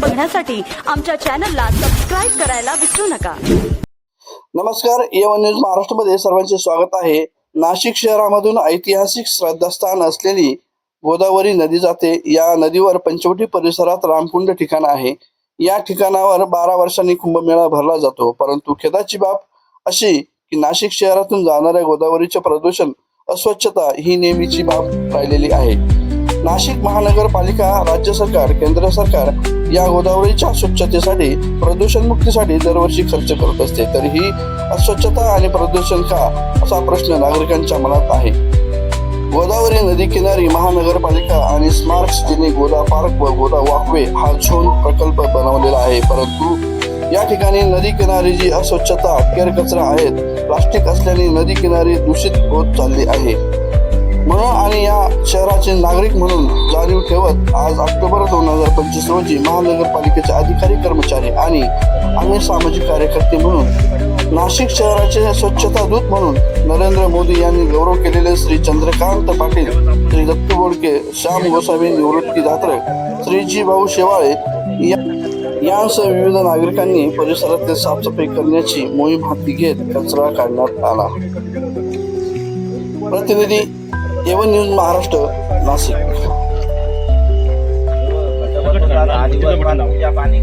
बघण्यासाठी आमच्या चॅनलला सबस्क्राईब करायला विसरू नका. नमस्कार एवन न्यूज महाराष्ट्रामध्ये सर्वांचे स्वागत आहे. नाशिक शहरामधून ऐतिहासिक श्रद्धास्थान असलेली गोदावरी नदी जाते. या नदीवर पंचवटी परिसरात रामकुंड ठिकाण आहे. या ठिकाणावर बारा वर्षांनी कुंभमेळा भरला जातो. परंतु खेदाची बाब अशी की नाशिक शहरातून जाणाऱ्या गोदावरीचे प्रदूषण अस्वच्छता ही नेहमीची बाब राहिलेली आहे. नाशिक महानगरपालिका राज्य सरकार केंद्र सरकार या गोदावरीच्या स्वच्छतेसाठी प्रदूषण मुक्तीसाठी दरवर्षी खर्च करत असते. तरीही अस्वच्छता आणि प्रदूषण का? असा प्रश्न नागरिकांच्या मनात आहे. गोदावरी नदी किनारी महानगरपालिका आणि स्मार्ट सिटीने गोदा पार्क व गोदा वॉकवे हा झोन प्रकल्प बनवलेला आहे. परंतु या ठिकाणी नदी किनारी जी अस्वच्छता केर कचरा आहेत प्लास्टिक असल्याने नदी किनारी दूषित होत चालली आहे. म्हणून आणि या शहराचे नागरिक म्हणून जाणीव ठेवत आज ऑक्टोबर दोन हजार पंचवीस रोजी महानगरपालिकेचे अधिकारी कर्मचारी आणि आम्ही सामाजिक कार्यकर्ते म्हणून नाशिक शहराचे स्वच्छता दूत म्हणून नरेंद्र मोदी यांनी गौरव केलेले श्री चंद्रकांत पाटील श्री दत्तू बोडके श्याम गोसावी निवृत्ती धात्र श्री जी भाऊ शेवाळे या यांसह विविध नागरिकांनी परिसरातील साफसफाई करण्याची मोहीम हाती घेत कचरा काढण्यात आला. प्रतिनिधी एवन न्यूज महाराष्ट्र नाशिक.